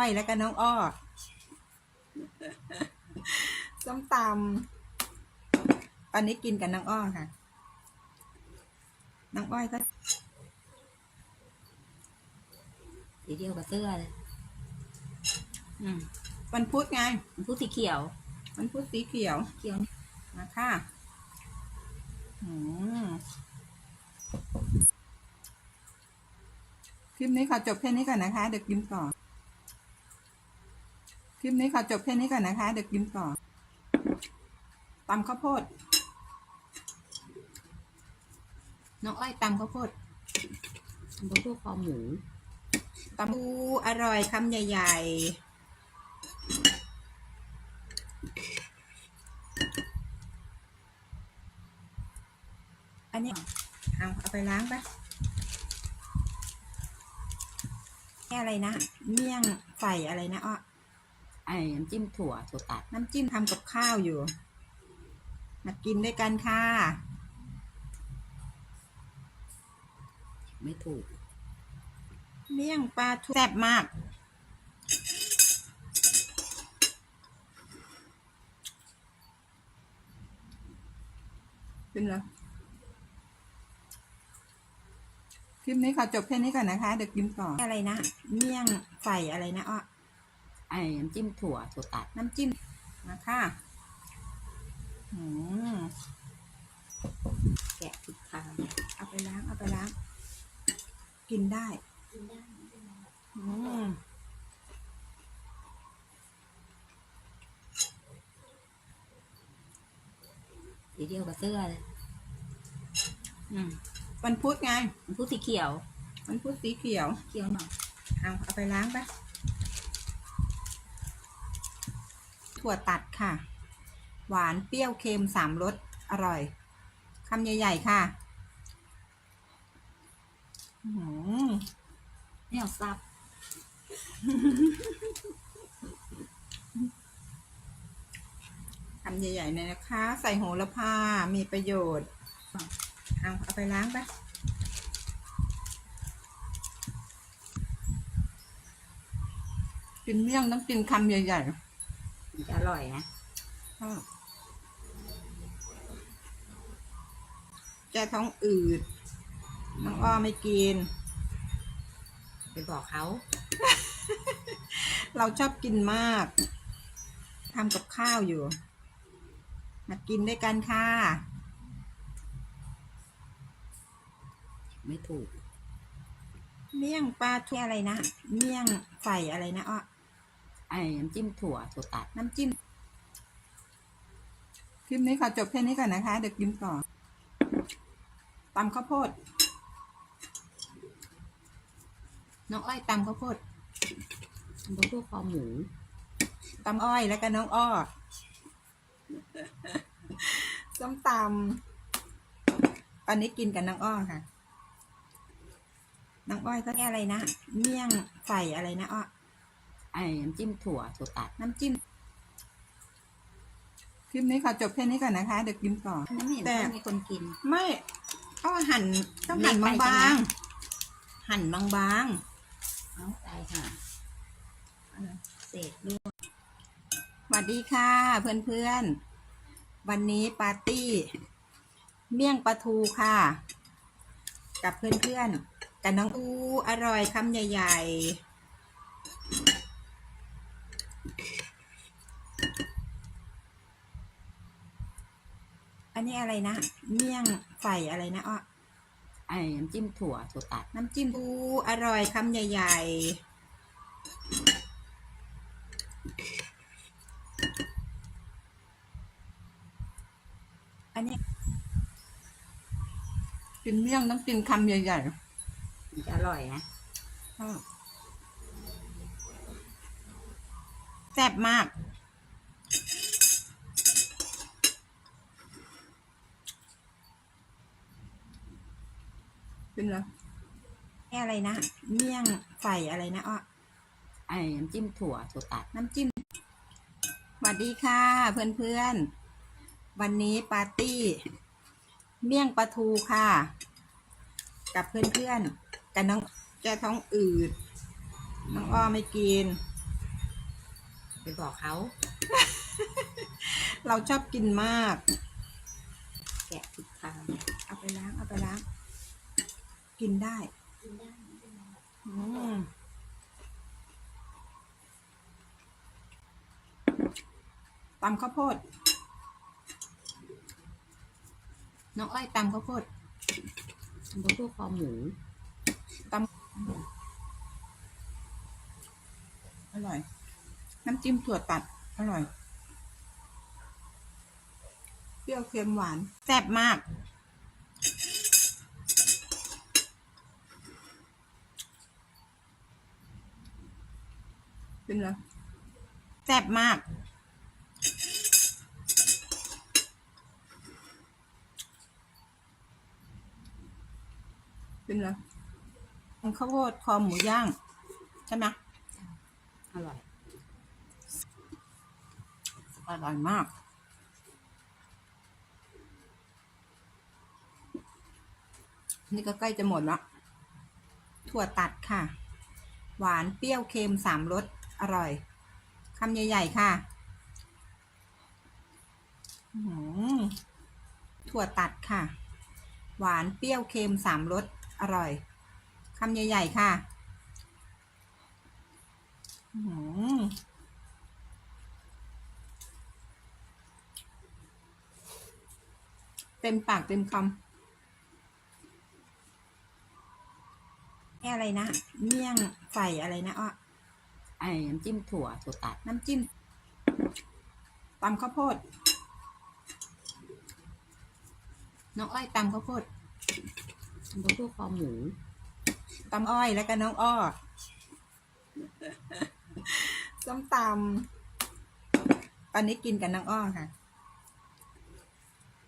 อ้อยแล้วก็น้องอ้อส้มตำตอนนี้กินกับน้องอ้อค่ะ น้องอ้อยก็สีเดียวกับเสื้อเลยอืมวันพุธไงมันพูดสีเขียววันพุธสีเขียวเขียวมาค่ะอืมคลิปนี้ขอจบแค่นี้ก่อนนะคะ เดี๋ยวกินต่อ คลิปนี้ขอจบแค่นี้ก่อนนะคะ เดี๋ยวกินต่อตำข้าวโพด น้องอ้อยตำข้าวโพดมันเป็นพวกคอหมูตำปูอร่อยคำใหญ่ ๆ อันนี้เอาเอาไปล้างไปนี่อะไรนะ เมี่ยงไฟอะไรนะอ้อ ไอ้น้ำจิ้มถั่วถั่วตัด น้ำจิ้มทำกับข้าวอยู่ มากินด้วยกันค่ะ ไม่ถูกเมี่ยงปลาทูแซ่บมาก เป็นเหรอคลิปนี้ขอจบแค่นี้ก่อนนะคะ เดี๋ยวกินต่ออะไรนะ เมี่ยงไฟอะไรนะอ้อ ไอ้น้ำจิ้มถั่วถั่วตัดน้ำจิ้มมาค่ะอืมแกะผิดทางเอาไปล้างเอาไปล้าง กินได้อืมสีเดียวกับเสื้อเลยอืมวันพุธไง มันพูดสีเขียววันพุธสีเขียว เขียวหน่อยเอาเอาไปล้างไป ถั่วตัดค่ะ หวานเปรี้ยวเค็มสามรสอร่อยคำใหญ่ ๆ ค่ะอื้อหือไม่เอาซับ คำใหญ่ๆเลยนะคะ ใส่โหระพา มีประโยชน์ เอาเอาไปล้างไปกินเมี่ยงต้องกินคำใหญ่ มันจะอร่อยนะๆชอบแก้ท้องอืด น้องอ้อไม่กิน ไปบอกเขา เราชอบกินมาก ทำกับข้าวอยู่ มากินด้วยกันค่ะ ไม่ถูก เมี่ยงปลาทูอะไรนะ เมี่ยงไฟอะไรนะอ้อ ไอ้น้ำจิ้มถั่วถั่วตัดน้ำจิ้ม คลิปนี้ขอจบแค่นี้ก่อนนะคะ เดี๋ยวกินต่อตำข้าวโพด น้องอ้อยตำข้าวโพดมันเป็นพวกคอหมูตำอ้อยแล้วก็น้องอ้อส้มตำตอนนี้กินกับน้องอ้อค่ะ น้องอ้อยก็อะไรนะ เมี่ยงไฟอะไรนะอ้อ ไอ้น้ำจิ้มถั่วถั่วตัดน้ำจิ้มคลิปนี้ขอจบแค่นี้ก่อนนะคะ เดี๋ยวกินต่ออันนั้นไม่เห็นแต่ต้องมีคนกิน ไม่ต้องหั่นต้องหั่นเล็กไปบางใช่ไหม ๆหั่นบางเอาใจค่ะเศษด้วยๆสวัสดีค่ะ เพื่อนๆ วันนี้ปาร์ตี้ เมี่ยงปลาทูค่ะ กับเพื่อนๆกับน้องอูอร่อยคำใหญ่ ๆ อันนี้อะไรนะ เมี่ยงไฟอะไรนะอ้อไอ้น้ำจิ้มถั่วถั่วตัดน้ำจิ้มปูอร่อยคำใหญ่ ๆ อันนี้กินเมี่ยงต้องกินคำใหญ่มันจะอร่อยนะๆชอบแซ่บมาก เป็นเหรอนี่อะไรนะเมี่ยงไฟอะไรนะอ้อไอ้น้ำจิ้มถั่วถั่วตัดน้ำจิ้มสวัสดีค่ะ เพื่อนๆ วันนี้ปาร์ตี้ เมี่ยงปลาทูค่ะ กับเพื่อนๆกับน้องแกท้องอืดน้องอ้อไม่กินไปบอกเขา เราชอบกินมาก แกะผิดทางเอาไปล้าง เอาไปล้าง กินได้อืมตำข้าวโพด น้องอ้อยตำข้าวโพดทำพวกคอหมูตำอร่อย น้ำจิ้มถั่วตัด อร่อย เปรี้ยวเค็มหวาน แซ่บมาก เป็นไงแซ่บมาก เป็นไงข้าวโพดคอหมูย่าง ใช่ไหมอร่อย อร่อยมากนี่ก็ใกล้จะหมดละ ถั่วตัดค่ะ หวานเปรี้ยวเค็มสามรส อร่อยคำใหญ่ ๆ ค่ะหือถั่วตัดค่ะ หวานเปรี้ยวเค็มสามรสอร่อยคำใหญ่ ๆ ค่ะหือเต็มปากเต็มคำแค่อะไรนะ เมี่ยงใส่อะไรนะอ้อ ไอ้น้ำจิ้มถั่วถั่วตัดน้ำจิ้มตำข้าวโพด น้องอ้อยตำข้าวโพดทำพวกคอหมูตำอ้อยแล้วก็น้องอ้อส้มตำตอนนี้กินกับน้องอ้อค่ะ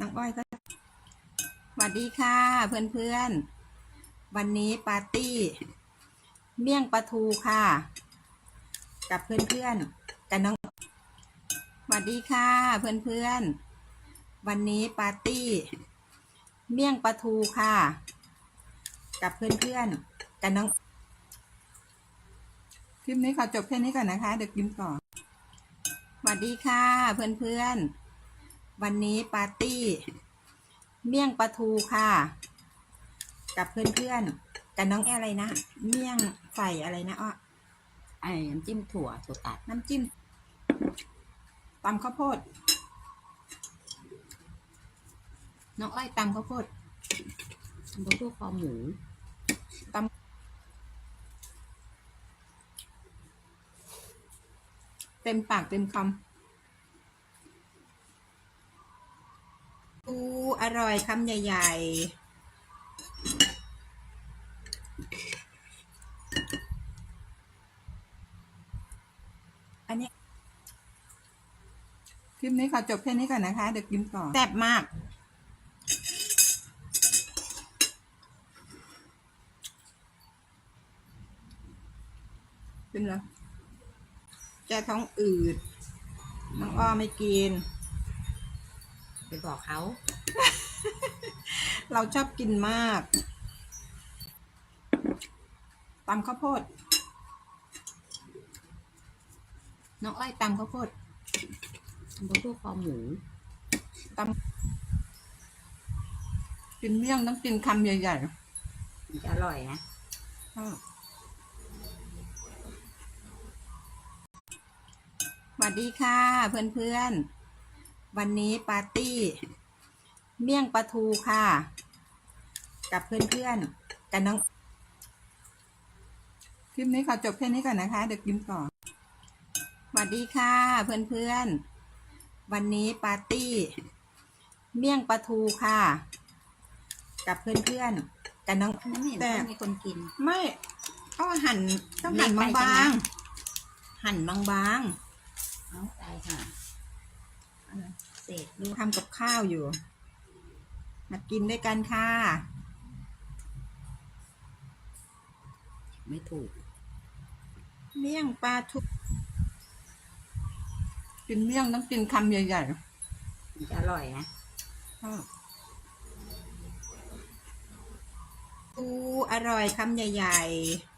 น้องอ้อยก็สวัสดีค่ะ เพื่อนๆ วันนี้ปาร์ตี้ เมี่ยงปลาทูค่ะ กับเพื่อนๆกับน้องสวัสดีค่ะ เพื่อนๆ วันนี้ปาร์ตี้ เมี่ยงปลาทูค่ะ กับเพื่อนๆกับน้องคลิปนี้ขอจบแค่นี้ก่อนนะคะ เดี๋ยวกินต่อสวัสดีค่ะ เพื่อนๆ วันนี้ปาร์ตี้ เมี่ยงปลาทูค่ะ กับเพื่อนๆกับน้องแอะไรนะ เมี่ยงใส่อะไรนะอ้อ ไอ้น้ำจิ้มถั่วถั่วตัดน้ำจิ้มตำข้าวโพดน้องอ้อยตำข้าวโพดทำพวกคอหมูตำเต็มปากเต็มคำอูอร่อยคำใหญ่ ๆ อันนี้ ค ลิปนี้ขอจบแค่นี้ก่อนนะคะ เดี๋ยวกินต่อแซ่บมาก เป็นไรแกท้องอืด น้องอ้อไม่กิน ไปบอกเขา เราชอบกินมากตำข้าวโพด น้องอ้อยตำข้าวโพด ทำพวกคอหมูตำกินเมี่ยงต้องกินคำใหญ่มันจะอร่อยนะๆอ้าวสวัสดีค่ะ เพื่อนๆ วันนี้ปาร์ตี้ เมี่ยงปลาทูค่ะ กับเพื่อนๆกับน้องคลิปนี้ขอจบแค่นี้ก่อนนะคะ เดี๋ยวกินต่อสวัสดีค่ะ เพื่อนๆ วันนี้ปาร์ตี้ เมี่ยงปลาทูค่ะ กับเพื่อนๆกับน้อง ไม่เห็นแต่ว่ามีคนกิน ไม่ก็หั่นต้องหั่นเล็กไปใช่บาไหมงๆหั่นบางเอาตายค่ะเศษลูกๆทำกับข้าวอยู่มากินด้วยกันค่ะไม่ถูก เมี่ยงปลาทู กินเมี่ยงต้องกินคำใหญ่มันจะอร่อยนะๆอ้าวอูอร่อยคำใหญ่ ๆ